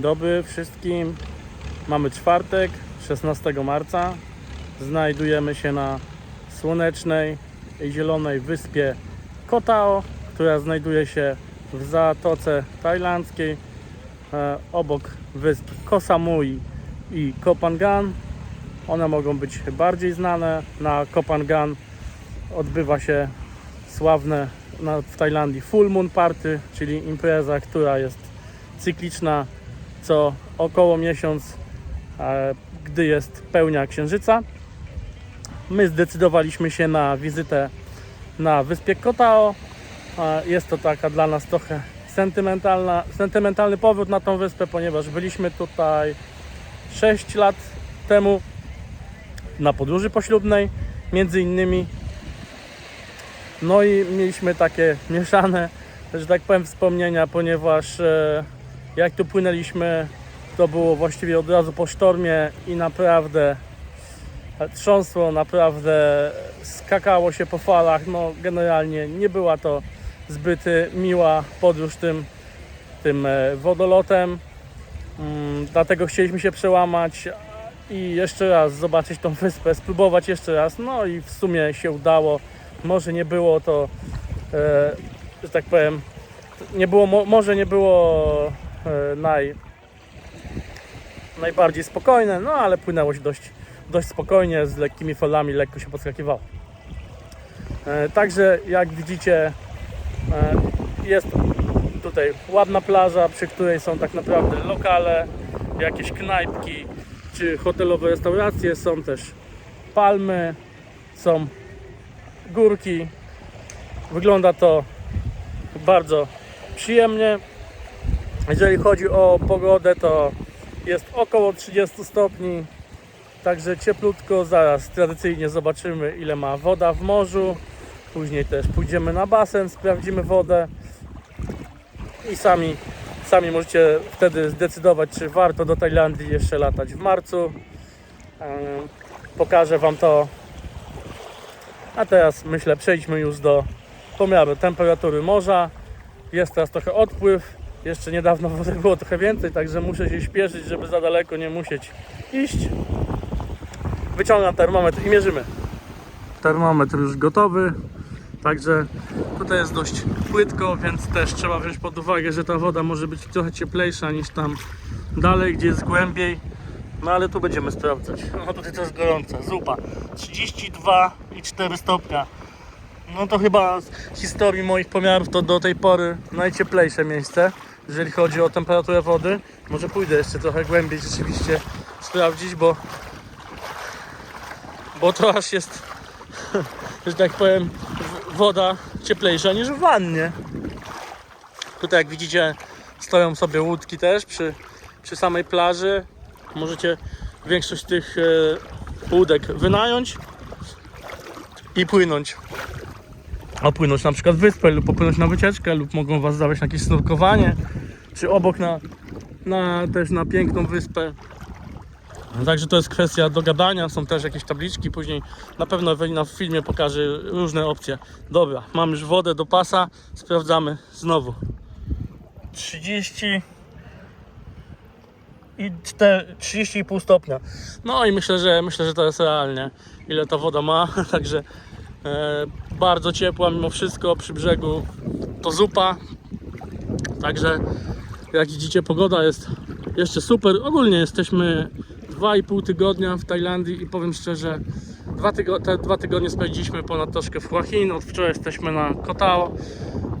Dobry wszystkim. Mamy czwartek, 16 marca. Znajdujemy się na słonecznej i zielonej wyspie Kotao, która znajduje się w Zatoce Tajlandzkiej e, obok wysp Koh Samui i Koh Phangan. One mogą być bardziej znane. Na Koh Phangan odbywa się sławne w Tajlandii Full Moon Party, czyli impreza, która jest cykliczna co około miesiąc, gdy jest pełnia księżyca. My zdecydowaliśmy się na wizytę na wyspie Kotao. Jest to taka dla nas trochę sentymentalna, sentymentalny powrót na tą wyspę, ponieważ byliśmy tutaj 6 lat temu na podróży poślubnej, między innymi. No i mieliśmy takie mieszane, że tak powiem, wspomnienia, ponieważ e, jak tu płynęliśmy, to było właściwie od razu po sztormie i naprawdę trząsło, naprawdę skakało się po falach. No generalnie nie była to zbyt e, miła podróż tym, tym e, wodolotem. Mm, Dlatego chcieliśmy się przełamać i jeszcze raz zobaczyć tą wyspę, spróbować jeszcze raz. No i w sumie się udało. Może nie było to, e, że tak powiem, nie było, mo- może nie było naj, najbardziej spokojne, no ale płynęło się dość, dość spokojnie, z lekkimi falami, lekko się podskakiwało. E, Także jak widzicie e, jest tutaj ładna plaża, przy której są tak naprawdę lokale, jakieś knajpki czy hotelowe restauracje, są też palmy, są górki. Wygląda to bardzo przyjemnie. Jeżeli chodzi o pogodę, to jest około 30 stopni, także cieplutko. Zaraz tradycyjnie zobaczymy, ile ma woda w morzu. Później też pójdziemy na basen, sprawdzimy wodę i sami, sami możecie wtedy zdecydować, czy warto do Tajlandii jeszcze latać w marcu. Pokażę Wam to. A teraz myślę, przejdźmy już do pomiaru temperatury morza. Jest teraz trochę odpływ. Jeszcze niedawno wody było trochę więcej, także muszę się śpieszyć, żeby za daleko nie musieć iść. Wyciągam termometr i mierzymy. Termometr już gotowy. Także tutaj jest dość płytko, więc też trzeba wziąć pod uwagę, że ta woda może być trochę cieplejsza niż tam dalej, gdzie jest głębiej. No ale tu będziemy sprawdzać. No tutaj to jest gorące. Zupa. 32,4 stopnia. No to chyba z historii moich pomiarów to do tej pory najcieplejsze miejsce, jeżeli chodzi o temperaturę wody. Może pójdę jeszcze trochę głębiej rzeczywiście sprawdzić, bo bo to aż jest, że tak powiem, woda cieplejsza niż w wannie. Tutaj jak widzicie stoją sobie łódki też przy, przy samej plaży. Możecie większość tych e, łódek wynająć i płynąć. Opłynąć na przykład wyspę lub popłynąć na wycieczkę lub mogą was zabrać na jakieś snurkowanie czy obok na, na też na piękną wyspę. Także to jest kwestia dogadania, są też jakieś tabliczki, później na pewno Ewelina w filmie pokaże różne opcje. Dobra, mam już wodę do pasa, sprawdzamy znowu. 30 i 4, 30,5 stopnia. No i myślę, że myślę, że to jest realnie, ile ta woda ma, także bardzo ciepła mimo wszystko przy brzegu to zupa. Także jak widzicie pogoda jest jeszcze super. Ogólnie jesteśmy 2,5 tygodnia w Tajlandii i powiem szczerze, dwa tygo- te dwa tygodnie spędziliśmy ponad troszkę w Hua. Od wczoraj jesteśmy na Kotao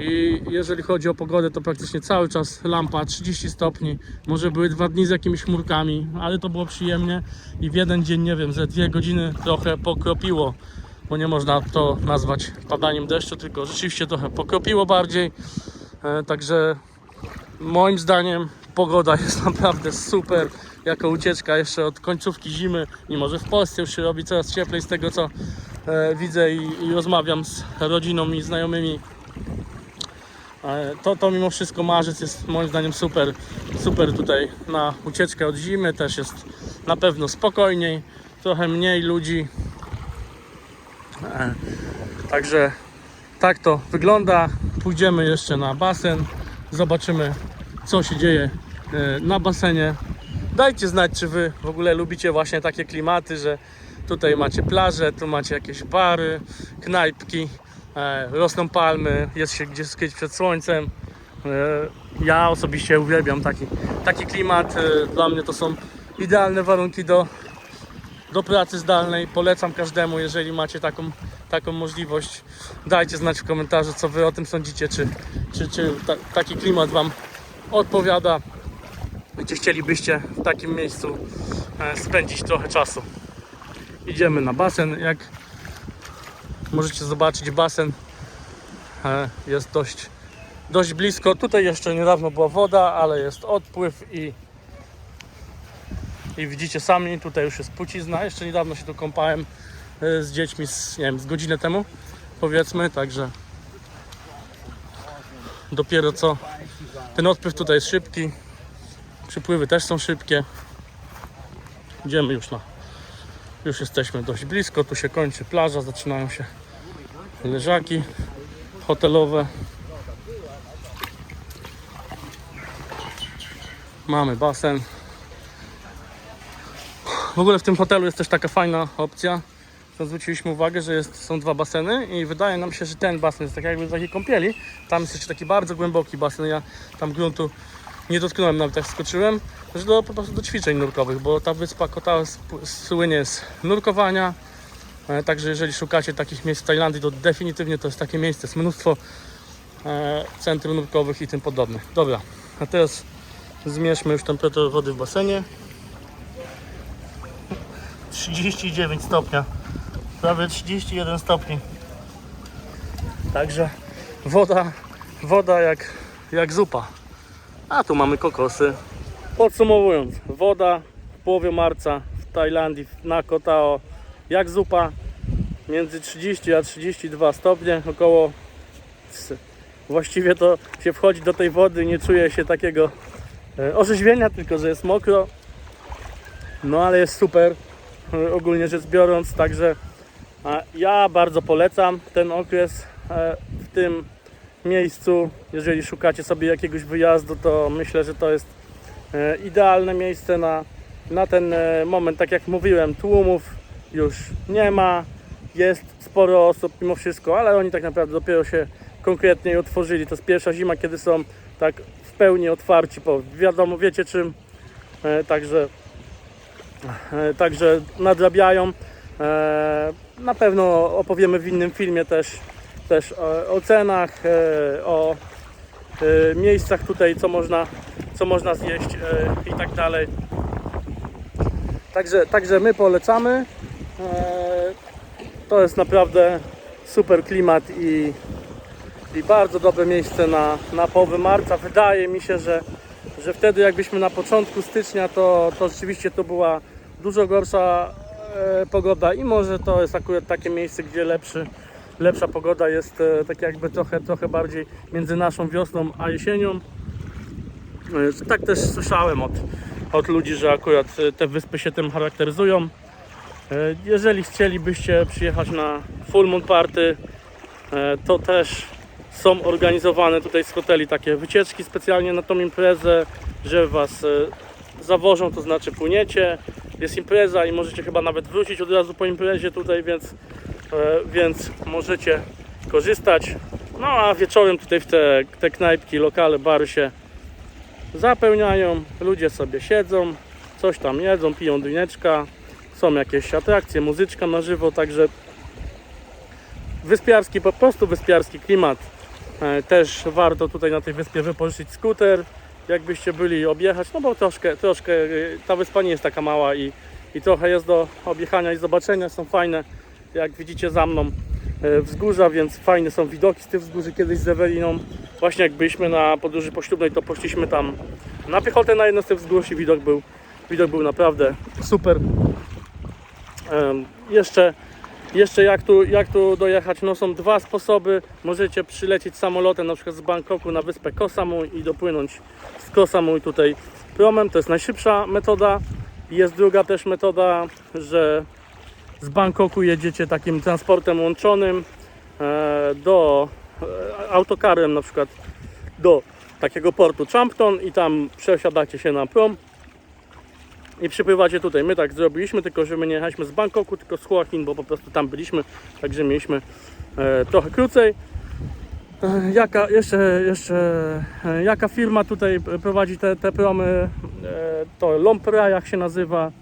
i jeżeli chodzi o pogodę, to praktycznie cały czas lampa 30 stopni. Może były dwa dni z jakimiś chmurkami, ale to było przyjemnie i w jeden dzień, nie wiem, ze dwie godziny trochę pokropiło, bo nie można to nazwać padaniem deszczu, tylko rzeczywiście trochę pokropiło bardziej. E, Także moim zdaniem pogoda jest naprawdę super jako ucieczka jeszcze od końcówki zimy, mimo że w Polsce już się robi coraz cieplej z tego co e, widzę i, i rozmawiam z rodziną i znajomymi. E, to, to mimo wszystko marzec jest moim zdaniem super, super tutaj na ucieczkę od zimy, też jest na pewno spokojniej, trochę mniej ludzi. Także tak to wygląda. Pójdziemy jeszcze na basen, zobaczymy co się dzieje e, na basenie. Dajcie znać, czy wy w ogóle lubicie właśnie takie klimaty, że tutaj macie plaże, tu macie jakieś bary, knajpki, e, rosną palmy, jest się gdzie skryć przed słońcem. E, Ja osobiście uwielbiam taki, taki klimat. Dla mnie to są idealne warunki do, do pracy zdalnej. Polecam każdemu, jeżeli macie taką, taką możliwość. Dajcie znać w komentarzu, co wy o tym sądzicie, czy, czy, czy ta, taki klimat wam odpowiada, gdzie chcielibyście w takim miejscu e, spędzić trochę czasu. Idziemy na basen. Jak możecie zobaczyć, basen e, jest dość, dość blisko. Tutaj jeszcze niedawno była woda, ale jest odpływ i i widzicie sami, tutaj już jest pucizna. Jeszcze niedawno się tu kąpałem e, z dziećmi, z, nie wiem, z godzinę temu powiedzmy, także dopiero co ten odpływ tutaj jest szybki, przypływy też są szybkie. Idziemy już na, już jesteśmy dość blisko, tu się kończy plaża, zaczynają się leżaki hotelowe. Mamy basen. W ogóle w tym hotelu jest też taka fajna opcja. To zwróciliśmy uwagę, że jest, są dwa baseny i wydaje nam się, że ten basen jest tak jakby w takiej kąpieli. Tam jest jeszcze taki bardzo głęboki basen. Ja tam gruntu nie dotknąłem, nawet jak skoczyłem, że do, po prostu do ćwiczeń nurkowych, bo ta wyspa Kota słynie z nurkowania. E, Także jeżeli szukacie takich miejsc w Tajlandii, to definitywnie to jest takie miejsce. Jest mnóstwo e, centrum nurkowych i tym podobnych. Dobra, a teraz zmierzmy już temperaturę wody w basenie. 39 stopnia. Prawie 31 stopni. Także woda, woda jak, jak zupa. A tu mamy kokosy. Podsumowując, woda w połowie marca w Tajlandii na Kotao jak zupa między 30 a 32 stopnie około właściwie to się wchodzi do tej wody nie czuje się takiego e, orzeźwienia tylko że jest mokro no ale jest super ogólnie rzecz biorąc także ja bardzo polecam ten okres e, w tym miejscu jeżeli szukacie sobie jakiegoś wyjazdu to myślę, że to jest e, idealne miejsce na, na ten e, moment. Tak jak mówiłem, tłumów już nie ma, jest sporo osób mimo wszystko, ale oni tak naprawdę dopiero się konkretnie otworzyli. To jest pierwsza zima, kiedy są tak w pełni otwarci, po wiadomo, wiecie czym. E, Także, e, także nadrabiają. E, Na pewno opowiemy w innym filmie też, też o, cenach, e, o e, miejscach tutaj, co można, co można zjeść e, i tak dalej. Także, także my polecamy. E, To jest naprawdę super klimat i, i bardzo dobre miejsce na, na połowę marca. Wydaje mi się, że, że wtedy jakbyśmy na początku stycznia, to, to rzeczywiście to była dużo gorsza e, pogoda i może to jest akurat takie miejsce, gdzie lepszy, lepsza pogoda jest e, tak jakby trochę, trochę bardziej między naszą wiosną a jesienią. E, Tak też słyszałem od, od ludzi, że akurat e, te wyspy się tym charakteryzują. E, Jeżeli chcielibyście przyjechać na Full Moon Party, e, to też są organizowane tutaj z hoteli takie wycieczki specjalnie na tą imprezę, że Was e, zawożą, to znaczy płyniecie, jest impreza i możecie chyba nawet wrócić od razu po imprezie tutaj, więc, e, więc możecie korzystać. No a wieczorem tutaj w te, te knajpki, lokale, bary się zapełniają, ludzie sobie siedzą, coś tam jedzą, piją drineczka, są jakieś atrakcje, muzyczka na żywo, także wyspiarski, po prostu wyspiarski klimat. E, Też warto tutaj na tej wyspie wypożyczyć skuter, jakbyście byli objechać, no bo troszkę, troszkę e, ta wyspa nie jest taka mała i, i trochę jest do objechania i zobaczenia, są fajne, jak widzicie za mną e, wzgórza, więc fajne są widoki z tych wzgórzy kiedyś z Eweliną. Właśnie jak byliśmy na podróży poślubnej, to poszliśmy tam na piechotę na jedno z tych wzgórz i widok był, widok był naprawdę super. Jeszcze, jeszcze jak, tu, jak tu dojechać? No są dwa sposoby. Możecie przylecieć samolotem na przykład z Bangkoku na wyspę Koh Samui i dopłynąć z Koh Samui tutaj promem. To jest najszybsza metoda. Jest druga też metoda, że z Bangkoku jedziecie takim transportem łączonym e, do e, autokarem na przykład do takiego portu Champton i tam przesiadacie się na prom i przypływacie tutaj. My tak zrobiliśmy, tylko że my nie jechaliśmy z Bangkoku, tylko z Hua bo po prostu tam byliśmy, także mieliśmy e, trochę krócej. E, Jaka, jeszcze, jeszcze, e, jaka firma tutaj prowadzi te, te promy, e, to Lompra jak się nazywa,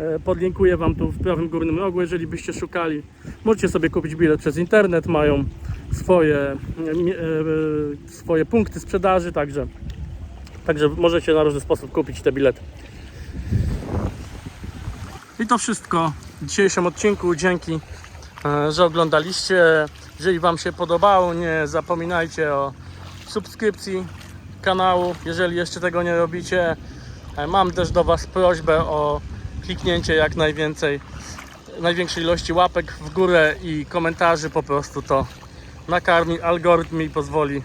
E, podlinkuję Wam tu w prawym górnym rogu, jeżeli byście szukali. Możecie sobie kupić bilet przez internet, mają swoje, e, e, swoje punkty sprzedaży, także, także możecie na różny sposób kupić te bilety. I to wszystko w dzisiejszym odcinku. Dzięki, e, że oglądaliście. Jeżeli Wam się podobało, nie zapominajcie o subskrypcji kanału, jeżeli jeszcze tego nie robicie. E, Mam też do Was prośbę o kliknięcie jak najwięcej, największej ilości łapek w górę i komentarzy po prostu to nakarmi algorytm i pozwoli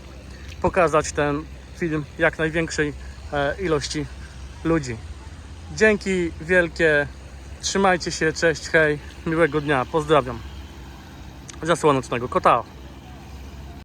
pokazać ten film jak największej e, ilości ludzi. Dzięki wielkie, trzymajcie się, cześć, hej, miłego dnia, pozdrawiam. Ze Słonecznego Kotao.